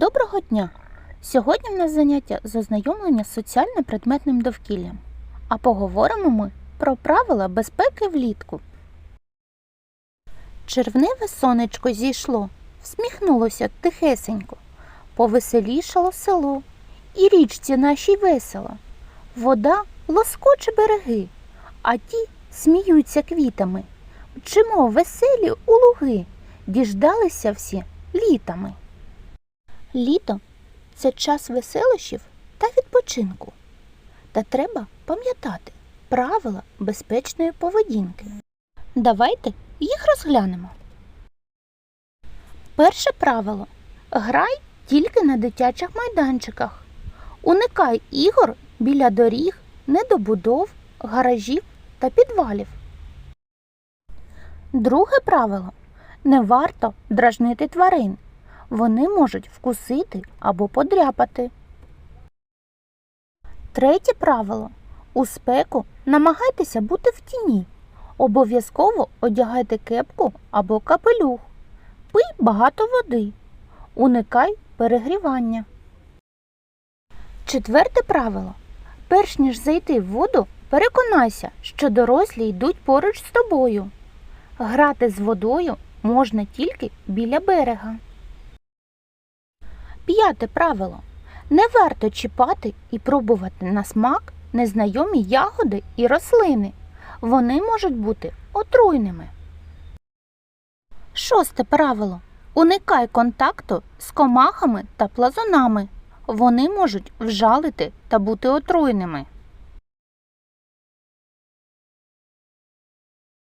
Доброго дня! Сьогодні в нас заняття з ознайомлення з соціально-предметним довкіллям. А поговоримо ми про правила безпеки влітку. Червневе сонечко зійшло, всміхнулося тихесенько, повеселішало село, і річці нашій весело. Вода лоскоче береги, а ті сміються квітами. Мчимо веселі у луги, діждалися всі літами. Літо це час веселощів та відпочинку. Та треба пам'ятати правила безпечної поведінки. Давайте їх розглянемо. Перше правило грай тільки на дитячих майданчиках. Уникай ігор біля доріг, недобудов, гаражів та підвалів. Друге правило не варто дражнити тварин. Вони можуть вкусити або подряпати. Третє правило. У спеку намагайтеся бути в тіні. Обов'язково одягайте кепку або капелюх. Пий багато води. Уникай перегрівання. Четверте правило. Перш ніж зайти в воду, переконайся, що дорослі йдуть поруч з тобою. Грати з водою можна тільки біля берега. П'яте правило. Не варто чіпати і пробувати на смак незнайомі ягоди і рослини. Вони можуть бути отруйними. Шосте правило. Уникай контакту з комахами та плазунами. Вони можуть вжалити та бути отруйними.